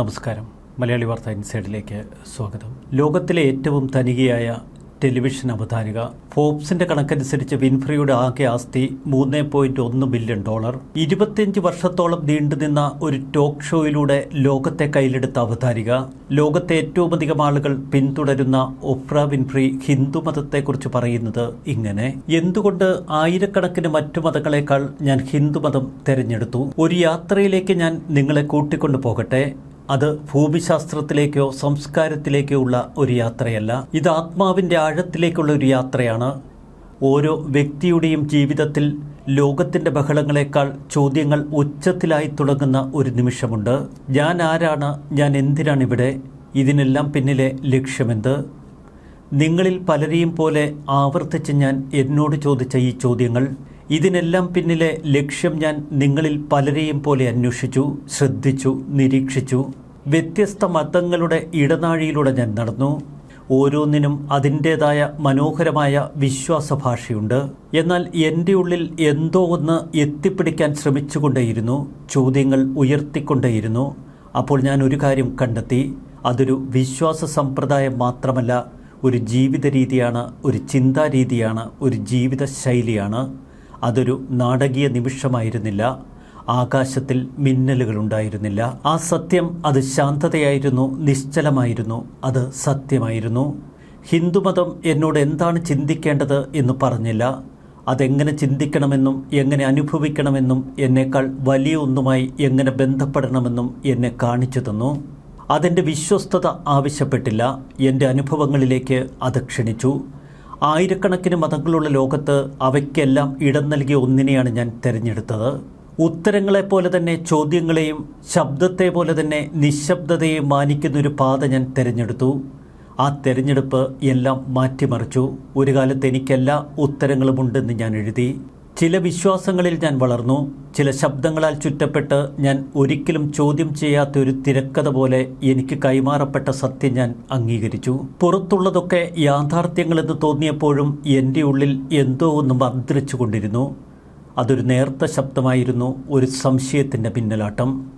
നമസ്കാരം. മലയാളി വാർത്ത ഇൻസൈഡിലേക്ക് സ്വാഗതം. ലോകത്തിലെ ഏറ്റവും തനികയായ ടെലിവിഷൻ അവതാരിക ഫോബ്സിന്റെ കണക്കനുസരിച്ച് വിൻഫ്രിയുടെ ആകെ ആസ്തി മൂന്ന് പോയിന്റ് ഒന്ന് ബില്യൺ ഡോളർ. ഇരുപത്തിയഞ്ച് വർഷത്തോളം നീണ്ടുനിന്ന ഒരു ടോക്ക് ഷോയിലൂടെ ലോകത്തെ കയ്യിലെടുത്ത അവതാരിക. ലോകത്തെ ഏറ്റവും അധികം ആളുകൾ പിന്തുടരുന്ന ഒഫ്ര വിൻഫ്രി ഹിന്ദുമതത്തെക്കുറിച്ച് പറയുന്നത് ഇങ്ങനെ. എന്തുകൊണ്ട് ആയിരക്കണക്കിന് മറ്റു മതങ്ങളെക്കാൾ ഞാൻ ഹിന്ദുമതം തെരഞ്ഞെടുത്തു? ഒരു യാത്രയിലേക്ക് ഞാൻ നിങ്ങളെ കൂട്ടിക്കൊണ്ടു പോകട്ടെ? അത് ഭൂമിശാസ്ത്രത്തിലേക്കോ സംസ്കാരത്തിലേക്കോ ഉള്ള ഒരു യാത്രയല്ല. ഇത് ആത്മാവിന്റെ ആഴത്തിലേക്കുള്ള ഒരു യാത്രയാണ്. ഓരോ വ്യക്തിയുടെയും ജീവിതത്തിൽ ലോകത്തിന്റെ ബഹളങ്ങളെക്കാൾ ചോദ്യങ്ങൾ ഉച്ചത്തിലായി തുടങ്ങുന്ന ഒരു നിമിഷമുണ്ട്. ഞാൻ ആരാണ്? ഞാൻ എന്തിനാണ് ഇവിടെ ഇതിനെല്ലാം പിന്നിലെ ലക്ഷ്യമെന്ത്? നിങ്ങളിൽ പലരെയും പോലെ ആവർത്തിച്ച് ഞാൻ എന്നോട് ചോദിച്ച ഈ ചോദ്യങ്ങൾ ഇതിനെല്ലാം പിന്നിലെ ലക്ഷ്യം ഞാൻ നിങ്ങളിൽ പലരെയും പോലെ അന്വേഷിച്ചു ശ്രദ്ധിച്ചു നിരീക്ഷിച്ചു. വ്യത്യസ്ത മതങ്ങളുടെ ഇടനാഴിയിലൂടെ ഞാൻ നടന്നു. ഓരോന്നിനും അതിന്റേതായ മനോഹരമായ വിശ്വാസ ഭാഷയുണ്ട് എന്നാൽ എന്റെ ഉള്ളിൽ എന്തോ ഒന്ന് എത്തിപ്പിടിക്കാൻ ശ്രമിച്ചുകൊണ്ടേയിരുന്നു ചോദ്യങ്ങൾ ഉയർത്തിക്കൊണ്ടേയിരുന്നു. അപ്പോൾ ഞാൻ ഒരു കാര്യം കണ്ടെത്തി. അതൊരു വിശ്വാസ സമ്പ്രദായം മാത്രമല്ല ഒരു ജീവിത രീതിയാണ് ഒരു ചിന്താരീതിയാണ് ഒരു ജീവിത ശൈലിയാണ് അതൊരു നാടകീയ നിമിഷമായിരുന്നില്ല. ആകാശത്തിൽ മിന്നലുകൾ ഉണ്ടായിരുന്നില്ല ആ സത്യം അത് ശാന്തതയായിരുന്നു നിശ്ചലമായിരുന്നു അത് സത്യമായിരുന്നു. ഹിന്ദുമതം എന്നോട് എന്താണ് ചിന്തിക്കേണ്ടത് എന്ന് പറഞ്ഞില്ല. അതെങ്ങനെ ചിന്തിക്കണമെന്നും എങ്ങനെ അനുഭവിക്കണമെന്നും എന്നേക്കാൾ വലിയ ഒന്നുമായി എങ്ങനെ ബന്ധപ്പെടണമെന്നും എന്നെ കാണിച്ചു തന്നു. അതിന്റെ വിശ്വസ്തത ആവശ്യപ്പെട്ടില്ല. എന്റെ അനുഭവങ്ങളിലേക്ക് അത് ക്ഷണിച്ചു. ആയിരക്കണക്കിന് മതങ്ങളുള്ള ലോകത്ത് അവയ്ക്കെല്ലാം ഇടം നൽകിയ ഒന്നിനെയാണ് ഞാൻ തിരഞ്ഞെടുത്തത്. ഉത്തരങ്ങളെപ്പോലെ തന്നെ ചോദ്യങ്ങളെയും ശബ്ദത്തെ പോലെ തന്നെ നിശബ്ദതയെയും മാനിക്കുന്ന ഒരു പാത ഞാൻ തിരഞ്ഞെടുത്തു. ആ തിരഞ്ഞെടുപ്പ് എല്ലാം മാറ്റിമറിച്ചു. ഒരു കാലത്ത് എനിക്കെല്ലാ ഉത്തരങ്ങളുമുണ്ടെന്ന് ഞാൻ എഴുതി. ചില വിശ്വാസങ്ങളിൽ ഞാൻ വളർന്നു ചില ശബ്ദങ്ങളാൽ ചുറ്റപ്പെട്ട് ഞാൻ ഒരിക്കലും ചോദ്യം ചെയ്യാത്ത ഒരു തിരക്കഥ പോലെ എനിക്ക് കൈമാറപ്പെട്ട സത്യം ഞാൻ അംഗീകരിച്ചു. പുറത്തുള്ളതൊക്കെ യാഥാർത്ഥ്യങ്ങളെന്ന് തോന്നിയപ്പോഴും എന്റെ ഉള്ളിൽ എന്തോ ഒന്ന് മന്ത്രിച്ചു കൊണ്ടിരുന്നു. അതൊരു നേർത്ത ശബ്ദമായിരുന്നു ഒരു സംശയത്തിന്റെ പിന്നലാട്ടം.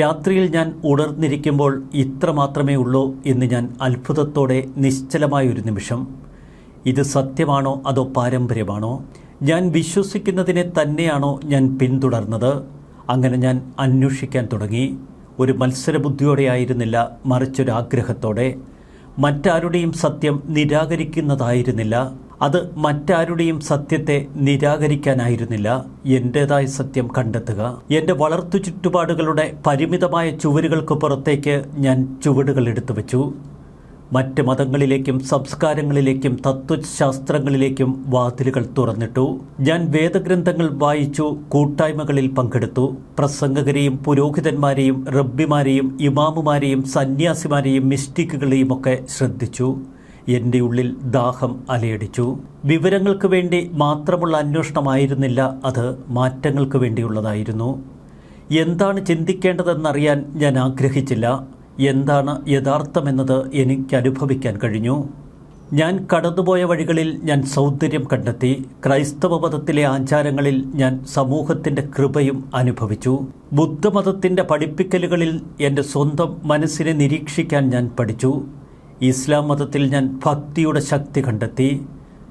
രാത്രിയിൽ ഞാൻ ഉണർന്നിരിക്കുമ്പോൾ ഇത്ര മാത്രമേ ഉള്ളൂ എന്ന് ഞാൻ അത്ഭുതത്തോടെ നിശ്ചലമായ ഒരു നിമിഷം. ഇത് സത്യമാണോ അതോ പാരമ്പര്യമാണോ? ഞാൻ വിശ്വസിക്കുന്നതിനെ തന്നെയാണോ ഞാൻ പിന്തുടർന്നത്? അങ്ങനെ ഞാൻ അന്വേഷിക്കാൻ തുടങ്ങി. ഒരു മത്സരബുദ്ധിയോടെ ആയിരുന്നില്ല മറിച്ചൊരാഗ്രഹത്തോടെ. മറ്റാരുടെയും സത്യം നിരാകരിക്കുന്നതായിരുന്നില്ല. അത് മറ്റാരുടെയും സത്യത്തെ നിരാകരിക്കാനായിരുന്നില്ല. എന്റേതായ സത്യം കണ്ടെത്തുക. എന്റെ വളർത്തു ചുറ്റുപാടുകളുടെ പരിമിതമായ ചുവരുകൾക്ക് പുറത്തേക്ക് ഞാൻ ചുവടുകൾ എടുത്തു വച്ചു മറ്റ് മതങ്ങളിലേക്കും സംസ്കാരങ്ങളിലേക്കും തത്വശാസ്ത്രങ്ങളിലേക്കും വാതിലുകൾ തുറന്നിട്ടു. ഞാൻ വേദഗ്രന്ഥങ്ങൾ വായിച്ചു കൂട്ടായ്മകളിൽ പങ്കെടുത്തു. പ്രസംഗകരെയും പുരോഹിതന്മാരെയും റബ്ബിമാരെയും ഇമാമുമാരെയും സന്യാസിമാരെയും മിസ്റ്റിക്കുകളെയും ഒക്കെ ശ്രദ്ധിച്ചു. എന്റെ ഉള്ളിൽ ദാഹം അലയടിച്ചു. വിവരങ്ങൾക്ക് വേണ്ടി മാത്രമുള്ള അന്വേഷണമായിരുന്നില്ല അത് മാറ്റങ്ങൾക്ക് വേണ്ടിയുള്ളതായിരുന്നു. എന്താണ് ചിന്തിക്കേണ്ടതെന്നറിയാൻ ഞാൻ ആഗ്രഹിച്ചില്ല. എന്താണ് യഥാർത്ഥമെന്നത് എനിക്ക് അനുഭവിക്കാൻ കഴിഞ്ഞു? ഞാൻ കടന്നുപോയ വഴികളിൽ ഞാൻ സൗന്ദര്യം കണ്ടെത്തി. ക്രൈസ്തവ മതത്തിലെ ആചാരങ്ങളിൽ ഞാൻ സമൂഹത്തിന്റെ കൃപയും അനുഭവിച്ചു. ബുദ്ധമതത്തിന്റെ പഠിപ്പിക്കലുകളിൽ എന്റെ സ്വന്തം മനസ്സിനെ നിരീക്ഷിക്കാൻ ഞാൻ പഠിച്ചു. ഇസ്ലാം മതത്തിൽ ഞാൻ ഭക്തിയുടെ ശക്തി കണ്ടെത്തി.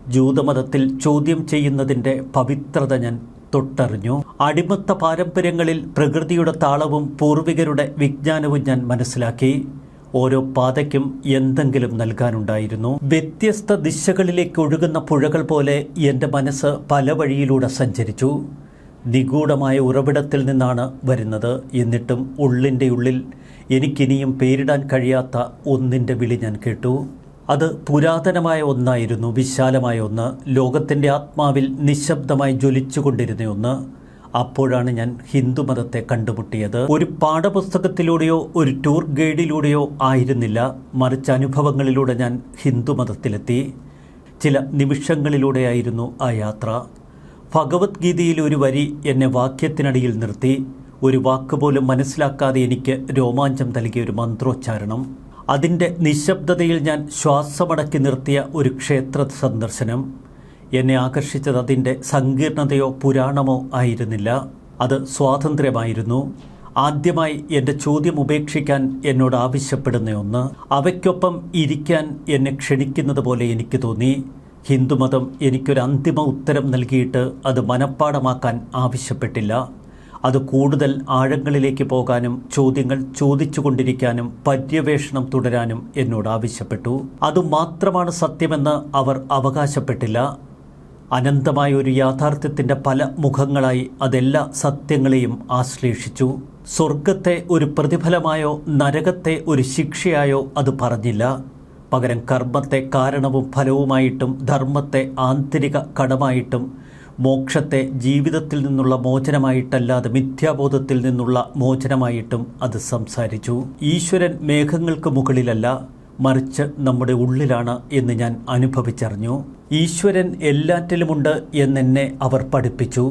ജൂതമതത്തിൽ ചോദ്യം ചെയ്യുന്നതിന്റെ പവിത്രത ഞാൻ തൊട്ടറിഞ്ഞു. അടിമത്ത പാരമ്പര്യങ്ങളിൽ പ്രകൃതിയുടെ താളവും പൂർവികരുടെ വിജ്ഞാനവും ഞാൻ മനസ്സിലാക്കി. ഓരോ പാതയ്ക്കും എന്തെങ്കിലും നൽകാനുണ്ടായിരുന്നു. വ്യത്യസ്ത ദിശകളിലേക്ക് ഒഴുകുന്ന പുഴകൾ പോലെ എന്റെ മനസ്സ് പല വഴിയിലൂടെ സഞ്ചരിച്ചു. നിഗൂഢമായ ഉറവിടത്തിൽ നിന്നാണ് വരുന്നത്. എന്നിട്ടും ഉള്ളിന്റെ ഉള്ളിൽ എനിക്കിനിയും പേരിടാൻ കഴിയാത്ത ഒന്നിന്റെ വിളി ഞാൻ കേട്ടു. അത് പുരാതനമായ ഒന്നായിരുന്നു വിശാലമായ ഒന്ന്. ലോകത്തിന്റെ ആത്മാവിൽ നിശബ്ദമായി ജ്വലിച്ചുകൊണ്ടിരുന്ന ഒന്ന്. അപ്പോഴാണ് ഞാൻ ഹിന്ദുമതത്തെ കണ്ടുമുട്ടിയത്. ഒരു പാഠപുസ്തകത്തിലൂടെയോ ഒരു ടൂർ ഗൈഡിലൂടെയോ ആയിരുന്നില്ല. മറിച്ച് അനുഭവങ്ങളിലൂടെ ഞാൻ ഹിന്ദുമതത്തിലെത്തി. ചില നിമിഷങ്ങളിലൂടെയായിരുന്നു ആ യാത്ര. ഭഗവത്ഗീതയിൽ ഒരു വരി എന്നെ വാക്യത്തിനടിയിൽ നിർത്തി. ഒരു വാക്ക് പോലും മനസ്സിലാക്കാതെ എനിക്ക് രോമാഞ്ചം നൽകിയ ഒരു മന്ത്രോച്ചാരണം. അതിന്റെ നിശബ്ദതയിൽ ഞാൻ ശ്വാസമടക്കി നിർത്തിയ ഒരു ക്ഷേത്ര സന്ദർശനം. എന്നെ ആകർഷിച്ചത് അതിന്റെ സങ്കീർണതയോ പുരാണമോ ആയിരുന്നില്ല. അത് സ്വാതന്ത്ര്യമായിരുന്നു. ആദ്യമായി എന്റെ ചോദ്യം ഉപേക്ഷിക്കാൻ എന്നോട് ആവശ്യപ്പെടുന്ന ഒന്ന് അവയ്ക്കൊപ്പം ഇരിക്കാൻ എന്നെ ക്ഷണിക്കുന്നത് പോലെ എനിക്ക് തോന്നി. ഹിന്ദുമതം എനിക്കൊരു അന്തിമ ഉത്തരം നൽകിയിട്ട് അത് മനഃപ്പാടമാക്കാൻ ആവശ്യപ്പെട്ടില്ല. അത് കൂടുതൽ ആഴങ്ങളിലേക്ക് പോകാനും ചോദ്യങ്ങൾ ചോദിച്ചുകൊണ്ടിരിക്കാനും പര്യവേഷണം തുടരാനും എന്നോട് ആവശ്യപ്പെട്ടു. അതുമാത്രമാണ് സത്യമെന്ന് അവർ അവകാശപ്പെട്ടില്ല. അനന്തമായ ഒരു യാഥാർത്ഥ്യത്തിന്റെ പല മുഖങ്ങളായി അതെല്ലാ സത്യങ്ങളെയും ആശ്ലേഷിച്ചു. സ്വർഗത്തെ ഒരു പ്രതിഫലമായോ നരകത്തെ ഒരു ശിക്ഷയായോ അത് പറഞ്ഞില്ല. പകരം കർമ്മത്തെ കാരണവും ഫലവുമായിട്ടും ധർമ്മത്തെ ആന്തരിക കടമായിട്ടും മോക്ഷത്തെ ജീവിതത്തിൽ നിന്നുള്ള മോചനമായിട്ടല്ലാതെ മിഥ്യാബോധത്തിൽ നിന്നുള്ള മോചനമായിട്ടും അത് സംസാരിച്ചു. ഈശ്വരൻ മേഘങ്ങൾക്ക് മുകളിലല്ല മറിച്ച് നമ്മുടെ ഉള്ളിലാണ് എന്ന് ഞാൻ അനുഭവിച്ചറിഞ്ഞു. ഈശ്വരൻ എല്ലാറ്റിലുമുണ്ട് എന്നെന്നെ അവർ പഠിപ്പിച്ചു.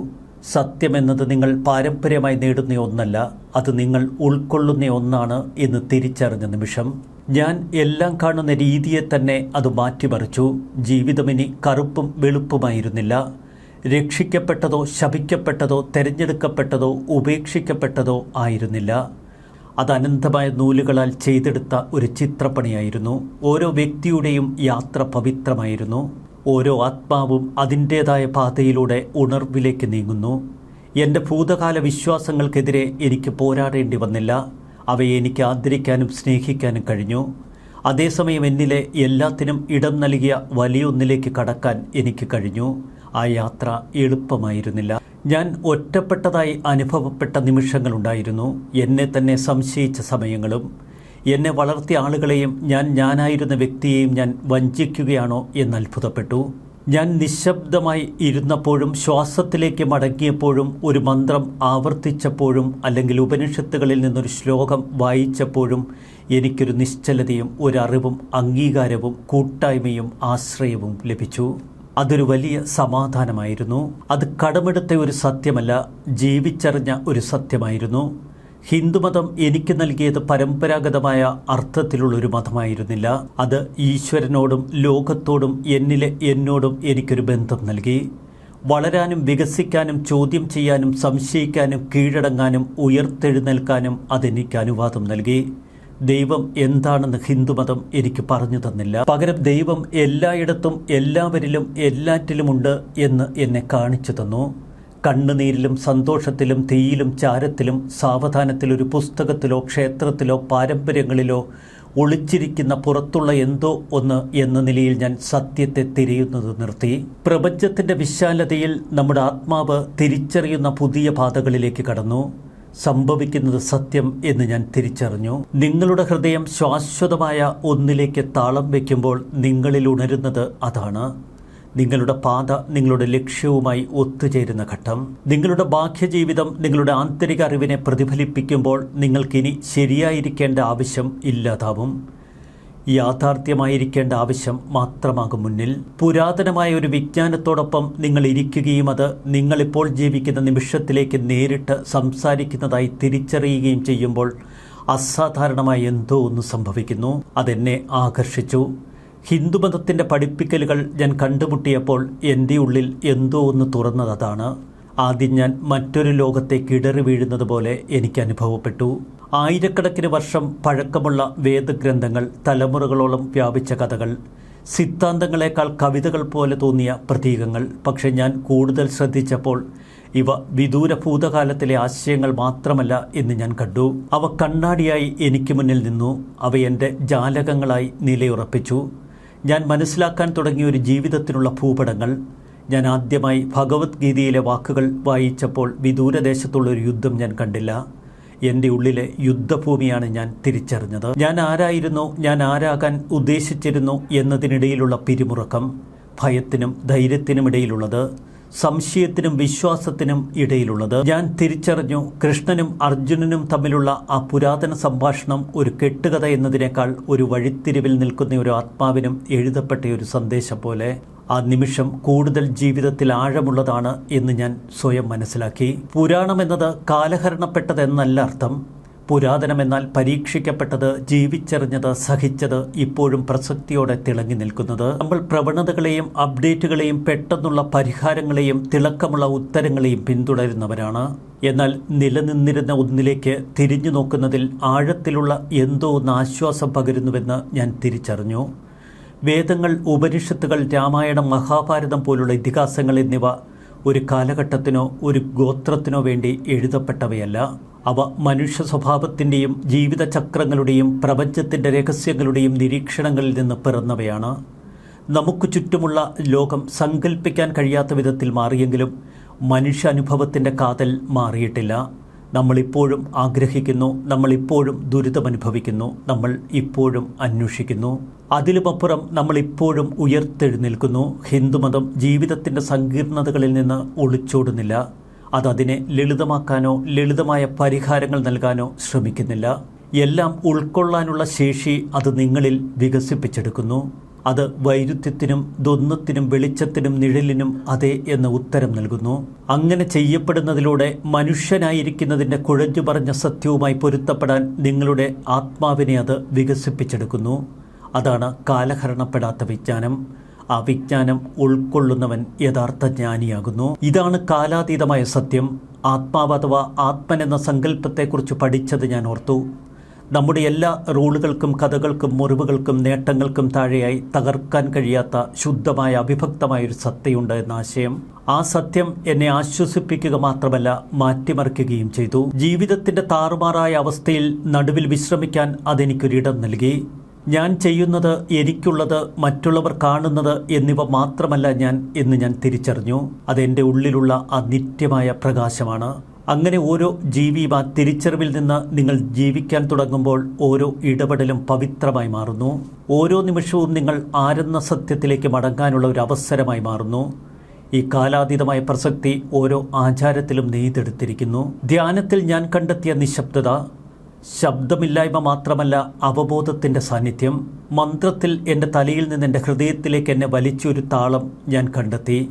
സത്യമെന്നത് നിങ്ങൾ പാരമ്പര്യമായി നേടുന്ന ഒന്നല്ല അത് നിങ്ങൾ ഉൾക്കൊള്ളുന്ന ഒന്നാണ് എന്ന് തിരിച്ചറിഞ്ഞ നിമിഷം ഞാൻ എല്ലാം കാണുന്ന രീതിയെ തന്നെ അത് മാറ്റിമറിച്ചു. ജീവിതമിനി കറുപ്പും വെളുപ്പുമായിരുന്നില്ല. രക്ഷിക്കപ്പെട്ടതോ ശപിക്കപ്പെട്ടതോ തെരഞ്ഞെടുക്കപ്പെട്ടതോ ഉപേക്ഷിക്കപ്പെട്ടതോ ആയിരുന്നില്ല. അത് അനന്തമായ നൂലുകളാൽ ചെയ്തെടുത്ത ഒരു ചിത്രപ്പണിയായിരുന്നു. ഓരോ വ്യക്തിയുടെയും യാത്ര പവിത്രമായിരുന്നു. ഓരോ ആത്മാവും അതിന്റേതായ പാതയിലൂടെ ഉണർവിലേക്ക് നീങ്ങുന്നു. എന്റെ ഭൂതകാല വിശ്വാസങ്ങൾക്കെതിരെ എനിക്ക് പോരാടേണ്ടി വന്നില്ല. അവയെ എനിക്ക് ആദരിക്കാനും സ്നേഹിക്കാനും കഴിഞ്ഞു. അതേസമയം എന്നിലെ എല്ലാത്തിനും ഇടം നൽകിയ വലിയൊന്നിലേക്ക് കടക്കാൻ എനിക്ക് കഴിഞ്ഞു. ആ യാത്ര എളുപ്പമായിരുന്നില്ല. ഞാൻ ഒറ്റപ്പെട്ടതായി അനുഭവപ്പെട്ട നിമിഷങ്ങളുണ്ടായിരുന്നു. എന്നെ തന്നെ സംശയിച്ച സമയങ്ങളും എന്നെ വളർത്തിയ ആളുകളെയും ഞാൻ ഞാനായിരുന്ന വ്യക്തിയെയും ഞാൻ വഞ്ചിക്കുകയാണോ എന്ന് അത്ഭുതപ്പെട്ടു. ഞാൻ നിശബ്ദമായി ഇരുന്നപ്പോഴും ശ്വാസത്തിലേക്ക് മടങ്ങിയപ്പോഴും ഒരു മന്ത്രം ആവർത്തിച്ചപ്പോഴും അല്ലെങ്കിൽ ഉപനിഷത്തുകളിൽ നിന്നൊരു ശ്ലോകം വായിച്ചപ്പോഴും എനിക്കൊരു നിശ്ചലതയും ഒരറിവും അംഗീകാരവും കൂട്ടായ്മയും ആശ്രയവും ലഭിച്ചു. അതൊരു വലിയ സമാധാനമായിരുന്നു. അത് കടമെടുത്ത ഒരു സത്യമല്ല ജീവിച്ചറിഞ്ഞ ഒരു സത്യമായിരുന്നു. ഹിന്ദുമതം എനിക്ക് നൽകിയത് പരമ്പരാഗതമായ അർത്ഥത്തിലുള്ള ഒരു മതമായിരുന്നില്ല. അത് ഈശ്വരനോടും ലോകത്തോടും എന്നിലെ എന്നോടും എനിക്കൊരു ബന്ധം നൽകി. വളരാനും വികസിക്കാനും ചോദ്യം ചെയ്യാനും സംശയിക്കാനും കീഴടങ്ങാനും ഉയർത്തെഴുന്നേൽക്കാനും അതെനിക്ക് അനുവാദം നൽകി. ദൈവം എന്താണെന്ന് ഹിന്ദുമതം എനിക്ക് പറഞ്ഞു തന്നില്ല. പകരം ദൈവം എല്ലായിടത്തും എല്ലാവരിലും എല്ലാറ്റിലുമുണ്ട് എന്ന് എന്നെ കാണിച്ചു തന്നു. കണ്ണുനീരിലും സന്തോഷത്തിലും തീയിലും ചാരത്തിലും സാവധാനത്തിലൊരു പുസ്തകത്തിലോ ക്ഷേത്രത്തിലോ പാരമ്പര്യങ്ങളിലോ ഒളിച്ചിരിക്കുന്ന പുറത്തുള്ള എന്തോ ഒന്ന് എന്ന നിലയിൽ ഞാൻ സത്യത്തെ തിരയുന്നത് നിർത്തി. പ്രപഞ്ചത്തിന്റെ വിശാലതയിൽ നമ്മുടെ ആത്മാവ് തിരിച്ചറിയുന്ന പുതിയ പാതകളിലേക്ക് കടന്നു. സംഭവിക്കുന്നത് സത്യം എന്ന് ഞാൻ തിരിച്ചറിഞ്ഞു. നിങ്ങളുടെ ഹൃദയം ശാശ്വതമായ ഒന്നിലേക്ക് താളം വയ്ക്കുമ്പോൾ നിങ്ങളിൽ ഉണരുന്നത് അതാണ്. നിങ്ങളുടെ പാത നിങ്ങളുടെ ലക്ഷ്യവുമായി ഒത്തുചേരുന്ന ഘട്ടം. നിങ്ങളുടെ ബാഹ്യജീവിതം നിങ്ങളുടെ ആന്തരിക അറിവിനെ പ്രതിഫലിപ്പിക്കുമ്പോൾ നിങ്ങൾക്കിനി ശരിയായിരിക്കേണ്ട ആവശ്യം ഇല്ലാതാവും. യാഥാർത്ഥ്യമായിരിക്കേണ്ട ആവശ്യം മാത്രമാകും മുന്നിൽ. പുരാതനമായ ഒരു വിജ്ഞാനത്തോടൊപ്പം നിങ്ങൾ ഇരിക്കുകയും അത് നിങ്ങളിപ്പോൾ ജീവിക്കുന്ന നിമിഷത്തിലേക്ക് നേരിട്ട് സംസാരിക്കുന്നതായി തിരിച്ചറിയുകയും ചെയ്യുമ്പോൾ അസാധാരണമായ എന്തോ ഒന്ന് സംഭവിക്കുന്നു. അതെന്നെ ആകർഷിച്ചു. ഹിന്ദുമതത്തിന്റെ പഠിപ്പിക്കലുകൾ ഞാൻ കണ്ടുമുട്ടിയപ്പോൾ എന്റെ ഉള്ളിൽ എന്തോ ഒന്ന് തുറന്നത് അതാണ്. ആദ്യം ഞാൻ മറ്റൊരു ലോകത്തെ കിടറി വീഴുന്നത് പോലെ എനിക്ക് അനുഭവപ്പെട്ടു. ആയിരക്കണക്കിന് വർഷം പഴക്കമുള്ള വേദഗ്രന്ഥങ്ങൾ തലമുറകളോളം വ്യാപിച്ച കഥകൾ സിദ്ധാന്തങ്ങളെക്കാൾ കവിതകൾ പോലെ തോന്നിയ പ്രതീകങ്ങൾ. പക്ഷെ ഞാൻ കൂടുതൽ ശ്രദ്ധിച്ചപ്പോൾ ഇവ വിദൂര ഭൂതകാലത്തിലെ ആശയങ്ങൾ മാത്രമല്ല എന്ന് ഞാൻ കണ്ടു. അവ കണ്ണാടിയായി എനിക്ക് മുന്നിൽ നിന്നു. അവ എന്റെ ജാലകങ്ങളായി നിലയുറപ്പിച്ചു. ഞാൻ മനസ്സിലാക്കാൻ തുടങ്ങിയ ഒരു ജീവിതത്തിനുള്ള ഭൂപടങ്ങൾ ഞാൻ ആദ്യമായി ഭഗവത്ഗീതയിലെ വാക്കുകൾ വായിച്ചപ്പോൾ വിദൂരദേശത്തുള്ളൊരു യുദ്ധം ഞാൻ കണ്ടില്ല. എന്റെ ഉള്ളിലെ യുദ്ധഭൂമിയാണ് ഞാൻ തിരിച്ചറിഞ്ഞത്. ഞാൻ ആരായിരുന്നു? ഞാൻ ആരാകാൻ ഉദ്ദേശിച്ചിരുന്നു എന്നതിനിടയിലുള്ള പിരിമുറക്കം ഭയത്തിനും ധൈര്യത്തിനും ഇടയിലുള്ളത് സംശയത്തിനും വിശ്വാസത്തിനും ഇടയിലുള്ളത്. ഞാൻ തിരിച്ചറിഞ്ഞു കൃഷ്ണനും അർജുനനും തമ്മിലുള്ള ആ പുരാതന സംഭാഷണം ഒരു കെട്ടുകഥ എന്നതിനേക്കാൾ ഒരു വഴിത്തിരിവിൽ നിൽക്കുന്ന ഒരു ആത്മാവിനും എഴുതപ്പെട്ട ഒരു സന്ദേശം പോലെ. ആ നിമിഷം കൂടുതൽ ജീവിതത്തിൽ ആഴമുള്ളതാണ് എന്ന് ഞാൻ സ്വയം മനസ്സിലാക്കി. പുരാണം എന്നത് കാലഹരണപ്പെട്ടതെന്നല്ല അർത്ഥം. പുരാതനമെന്നാൽ പരീക്ഷിക്കപ്പെട്ടത് ജീവിച്ചെറിഞ്ഞത് സഹിച്ചത് ഇപ്പോഴും പ്രസക്തിയോടെ തിളങ്ങി നിൽക്കുന്നത്. നമ്മൾ പ്രവണതകളെയും അപ്ഡേറ്റുകളെയും പെട്ടെന്നുള്ള പരിഹാരങ്ങളെയും തിളക്കമുള്ള ഉത്തരങ്ങളെയും പിന്തുടരുന്നവരാണ്. എന്നാൽ നിലനിന്നിരുന്ന ഒന്നിലേക്ക് തിരിഞ്ഞു നോക്കുന്നതിൽ ആഴത്തിലുള്ള എന്തോ ഒന്ന് ആശ്വാസം പകരുന്നുവെന്ന് ഞാൻ തിരിച്ചറിഞ്ഞു. വേദങ്ങൾ ഉപനിഷത്തുകൾ രാമായണം മഹാഭാരതം പോലുള്ള ഇതിഹാസങ്ങൾ എന്നിവ ഒരു കാലഘട്ടത്തിനോ ഒരു ഗോത്രത്തിനോ വേണ്ടി എഴുതപ്പെട്ടവയല്ല. അവ മനുഷ്യ സ്വഭാവത്തിന്റെയും ജീവിതചക്രങ്ങളുടെയും പ്രപഞ്ചത്തിന്റെ രഹസ്യങ്ങളുടെയും നിരീക്ഷണങ്ങളിൽ നിന്ന് പിറന്നവയാണ്. നമുക്ക് ചുറ്റുമുള്ള ലോകം സങ്കല്പിക്കാൻ കഴിയാത്ത വിധത്തിൽ മാറിയെങ്കിലും മനുഷ്യ അനുഭവത്തിന്റെ കാതൽ മാറിയിട്ടില്ല. നമ്മളിപ്പോഴും ആഗ്രഹിക്കുന്നു നമ്മളിപ്പോഴും ദുരിതമനുഭവിക്കുന്നു നമ്മൾ ഇപ്പോഴും അന്വേഷിക്കുന്നു. അതിലുമപ്പുറം നമ്മളിപ്പോഴും ഉയർത്തെഴുന്നേൽക്കുന്നു. ഹിന്ദുമതം ജീവിതത്തിന്റെ സങ്കീർണതകളിൽ നിന്ന് ഒളിച്ചോടുന്നില്ല. അതതിനെ ലളിതമാക്കാനോ ലളിതമായ പരിഹാരങ്ങൾ നൽകാനോ ശ്രമിക്കുന്നില്ല. എല്ലാം ഉൾക്കൊള്ളാനുള്ള ശേഷി അത് നിങ്ങളിൽ വികസിപ്പിച്ചെടുക്കുന്നു. അത് വൈരുദ്ധ്യത്തിനും ദ്വന്ദ്ത്തിനും വെളിച്ചത്തിനും നിഴലിനും അതെ എന്ന ഉത്തരം നൽകുന്നു. അങ്ങനെ ചെയ്യപ്പെടുന്നതിലൂടെ മനുഷ്യനായിരിക്കുന്നതിന്റെ കുഴഞ്ഞു പറഞ്ഞ സത്യവുമായി പൊരുത്തപ്പെടാൻ നിങ്ങളുടെ ആത്മാവിനെ അത് വികസിപ്പിച്ചെടുക്കുന്നു. അതാണ് കാലഹരണപ്പെടാത്ത വിജ്ഞാനം. ആ വിജ്ഞാനം ഉൾക്കൊള്ളുന്നവൻ യഥാർത്ഥ ജ്ഞാനിയാകുന്നു. ഇതാണ് കാലാതീതമായ സത്യം. ആത്മാവ് അഥവാ ആത്മൻ എന്ന സങ്കല്പത്തെക്കുറിച്ച് പഠിച്ചത് ഞാൻ ഓർത്തു. നമ്മുടെ എല്ലാ റോളുകൾക്കും കഥകൾക്കും മുറിവുകൾക്കും നേട്ടങ്ങൾക്കും താഴെയായി തകർക്കാൻ കഴിയാത്ത ശുദ്ധമായ അവിഭക്തമായ ഒരു സത്യയുണ്ട് എന്ന ആശയം. ആ സത്യം എന്നെ ആശ്വസിപ്പിക്കുക മാത്രമല്ല മാറ്റിമറിക്കുകയും ചെയ്തു. ജീവിതത്തിന്റെ താറുമാറായ അവസ്ഥയിൽ നടുവിൽ വിശ്രമിക്കാൻ അതെനിക്കൊരിടം നൽകി. ഞാൻ ചെയ്യുന്നത് എനിക്കുള്ളത് മറ്റുള്ളവർ കാണുന്നത് എന്നിവ മാത്രമല്ല ഞാൻ എന്ന് ഞാൻ തിരിച്ചറിഞ്ഞു. അതെന്റെ ഉള്ളിലുള്ള ആ നിത്യമായ പ്രകാശമാണ്. അങ്ങനെ ഓരോ ജീവി ആ തിരിച്ചറിവിൽ നിന്ന് നിങ്ങൾ ജീവിക്കാൻ തുടങ്ങുമ്പോൾ ഓരോ ഇടപെടലും പവിത്രമായി മാറുന്നു. ഓരോ നിമിഷവും നിങ്ങൾ ആരെന്ന സത്യത്തിലേക്ക് മടങ്ങാനുള്ള ഒരു അവസരമായി മാറുന്നു. ഈ കാലാതീതമായ പ്രസക്തി ഓരോ ആചാരത്തിലും നെയ്തെടുത്തിരിക്കുന്നു. ധ്യാനത്തിൽ ഞാൻ കണ്ടെത്തിയ നിശബ്ദത ശബ്ദമില്ലായ്മ മാത്രമല്ല അവബോധത്തിന്റെ സാന്നിധ്യം. മന്ത്രത്തിൽ എന്റെ തലയിൽ നിന്ന് എന്റെ ഹൃദയത്തിലേക്ക് എന്നെ വലിച്ചൊരു താളം ഞാൻ കണ്ടെത്തി.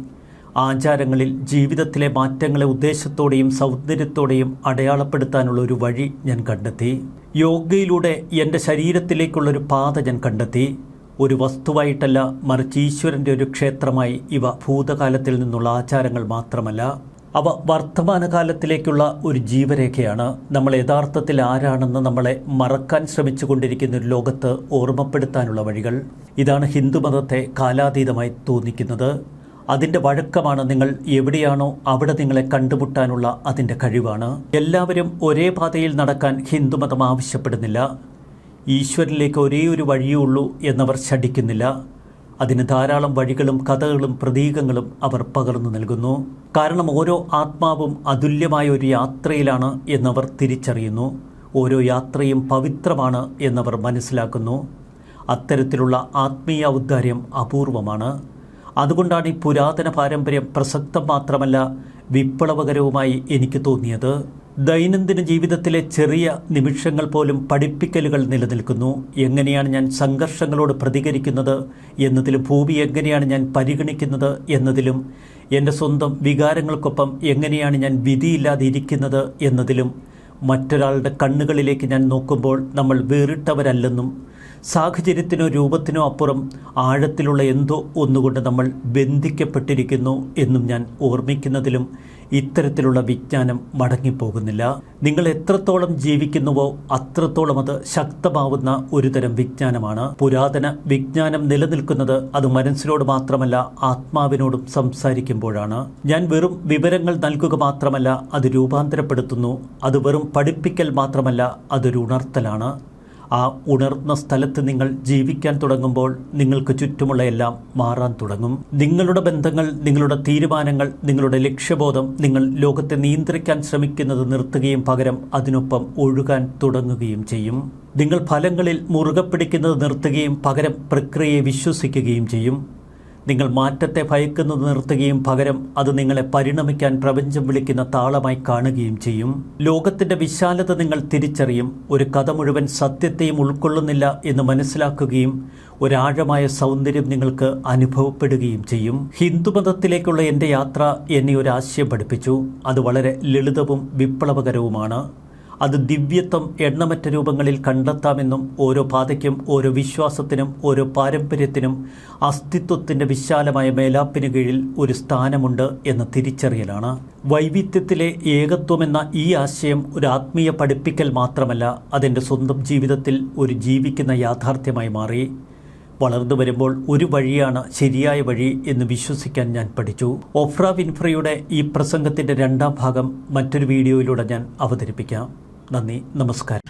ആചാരങ്ങളിൽ ജീവിതത്തിലെ മാറ്റങ്ങളെ ഉദ്ദേശത്തോടെയും സൗന്ദര്യത്തോടെയും അടയാളപ്പെടുത്താനുള്ള ഒരു വഴി ഞാൻ കണ്ടെത്തി. യോഗയിലൂടെ എന്റെ ശരീരത്തിലേക്കുള്ളൊരു പാത ഞാൻ കണ്ടെത്തി. ഒരു വസ്തുവായിട്ടല്ല മറിച്ച് ഈശ്വരന്റെ ഒരു ക്ഷേത്രമായി ഇവ ഭൂതകാലത്തിൽ നിന്നുള്ള ആചാരങ്ങൾ മാത്രമല്ല അവ വർത്തമാനകാലത്തിലേക്കുള്ള ഒരു ജീവരേഖയാണ്. നമ്മൾ യഥാർത്ഥത്തിൽ ആരാണെന്ന് നമ്മളെ മറക്കാൻ ശ്രമിച്ചു കൊണ്ടിരിക്കുന്ന ഒരു ലോകത്ത് ഓർമ്മപ്പെടുത്താനുള്ള വഴികൾ. ഇതാണ് ഹിന്ദുമതത്തെ കാലാതീതമായി തോന്നിക്കുന്നത്. അതിന്റെ വഴക്കമാണ് നിങ്ങൾ എവിടെയാണോ അവിടെ നിങ്ങളെ കണ്ടുമുട്ടാനുള്ള അതിന്റെ കഴിവാണ്. എല്ലാവരും ഒരേ പാതയിൽ നടക്കാൻ ഹിന്ദുമതം ആവശ്യപ്പെടുന്നില്ല. ഈശ്വരനിലേക്ക് ഒരേ ഒരു വഴിയേ ഉള്ളൂ എന്നവർ ശഠിക്കുന്നില്ല. അതിന് ധാരാളം വഴികളും കഥകളും പ്രതീകങ്ങളും അവർ പകർന്നു നൽകുന്നു. കാരണം ഓരോ ആത്മാവും അതുല്യമായ ഒരു യാത്രയിലാണ് എന്നവർ തിരിച്ചറിയുന്നു. ഓരോ യാത്രയും പവിത്രമാണ് എന്നവർ മനസ്സിലാക്കുന്നു. അത്തരത്തിലുള്ള ആത്മീയ ഔദാര്യം അപൂർവമാണ്. അതുകൊണ്ടാണ് ഈ പുരാതന പാരമ്പര്യം പ്രസക്തം മാത്രമല്ല വിപ്ലവകരവുമായി എനിക്ക് തോന്നിയത്. ദൈനംദിന ജീവിതത്തിലെ ചെറിയ നിമിഷങ്ങൾ പോലും പഠിപ്പിക്കലുകൾ നിലനിൽക്കുന്നു. എങ്ങനെയാണ് ഞാൻ സംഘർഷങ്ങളോട് പ്രതികരിക്കുന്നത് എന്നതിലും ഭൂമി എങ്ങനെയാണ് ഞാൻ പരിഗണിക്കുന്നത് എന്നതിലും എന്റെ സ്വന്തം വികാരങ്ങൾക്കൊപ്പം എങ്ങനെയാണ് ഞാൻ വിധിയില്ലാതെ ഇരിക്കുന്നത് എന്നതിലും മറ്റൊരാളുടെ കണ്ണുകളിലേക്ക് ഞാൻ നോക്കുമ്പോൾ നമ്മൾ വേറിട്ടവരല്ലെന്നും സാഹചര്യത്തിനോ രൂപത്തിനോ അപ്പുറം ആഴത്തിലുള്ള എന്തോ ഒന്നുകൊണ്ട് നമ്മൾ ബന്ധിക്കപ്പെട്ടിരിക്കുന്നു എന്നും ഞാൻ ഓർമ്മിക്കുന്നതിലും ഇത്തരത്തിലുള്ള വിജ്ഞാനം മടങ്ങിപ്പോകുന്നില്ല. നിങ്ങൾ എത്രത്തോളം ജീവിക്കുന്നുവോ അത്രത്തോളം അത് ശക്തമാവുന്ന ഒരു തരം വിജ്ഞാനമാണ്. പുരാതന വിജ്ഞാനം നിലനിൽക്കുന്നത് അത് മനസ്സിനോട് മാത്രമല്ല ആത്മാവിനോടും സംസാരിക്കുമ്പോഴാണ്. ഞാൻ വെറും വിവരങ്ങൾ നൽകുക മാത്രമല്ല അത് രൂപാന്തരപ്പെടുത്തുന്നു. അത് വെറും പഠിപ്പിക്കൽ മാത്രമല്ല അതൊരു ഉണർത്തലാണ്. ആ ഉണർന്ന സ്ഥലത്ത് നിങ്ങൾ ജീവിക്കാൻ തുടങ്ങുമ്പോൾ നിങ്ങൾക്ക് ചുറ്റുമുള്ള എല്ലാം മാറാൻ തുടങ്ങും. നിങ്ങളുടെ ബന്ധങ്ങൾ നിങ്ങളുടെ തീരുമാനങ്ങൾ നിങ്ങളുടെ ലക്ഷ്യബോധം നിങ്ങൾ ലോകത്തെ നിയന്ത്രിക്കാൻ ശ്രമിക്കുന്നത് നിർത്തുകയും പകരം അതിനൊപ്പം ഒഴുകാൻ തുടങ്ങുകയും ചെയ്യും. നിങ്ങൾ ഫലങ്ങളിൽ മുറുകെ പിടിക്കുന്നത് നിർത്തുകയും പകരം പ്രക്രിയയെ വിശ്വസിക്കുകയും ചെയ്യും. നിങ്ങൾ മാറ്റത്തെ ഭയക്കുന്നത് നിർത്തുകയും പകരം അത് നിങ്ങളെ പരിണമിക്കാൻ പ്രപഞ്ചം വിളിക്കുന്ന താളമായി കാണുകയും ചെയ്യും. ലോകത്തിന്റെ വിശാലത നിങ്ങൾ തിരിച്ചറിയും. ഒരു കഥ മുഴുവൻ സത്യത്തെയും ഉൾക്കൊള്ളുന്നില്ല എന്ന് മനസ്സിലാക്കുകയും ഒരാഴമായ സൗന്ദര്യം നിങ്ങൾക്ക് അനുഭവപ്പെടുകയും ചെയ്യും. ഹിന്ദുമതത്തിലേക്കുള്ള എന്റെ യാത്ര എന്നെ ഒരു ആശയം പഠിപ്പിച്ചു. അത് വളരെ ലളിതവും വിപ്ലവകരവുമാണ്. അത് ദിവ്യത്വം എണ്ണമറ്റ രൂപങ്ങളിൽ കണ്ടെത്താമെന്നും ഓരോ പാതയ്ക്കും ഓരോ വിശ്വാസത്തിനും ഓരോ പാരമ്പര്യത്തിനും അസ്തിത്വത്തിന്റെ വിശാലമായ മേലാപ്പിന് കീഴിൽ ഒരു സ്ഥാനമുണ്ട് എന്ന തിരിച്ചറിയലാണ്. വൈവിധ്യത്തിലെ ഏകത്വമെന്ന ഈ ആശയം ഒരു ആത്മീയ പഠിപ്പിക്കൽ മാത്രമല്ല അതിന്റെ സ്വന്തം ജീവിതത്തിൽ ഒരു ജീവിക്കുന്ന യാഥാർത്ഥ്യമായി മാറി. വളർന്നു വരുമ്പോൾ ഒരു വഴിയാണ് ശരിയായ വഴി എന്ന് വിശ്വസിക്കാൻ ഞാൻ പഠിച്ചു. ഒഫ്ര വിൻഫ്രയുടെ ഈ പ്രസംഗത്തിന്റെ രണ്ടാം ഭാഗം മറ്റൊരു വീഡിയോയിലൂടെ ഞാൻ അവതരിപ്പിക്കാം. നന്ദി നമസ്കാരം.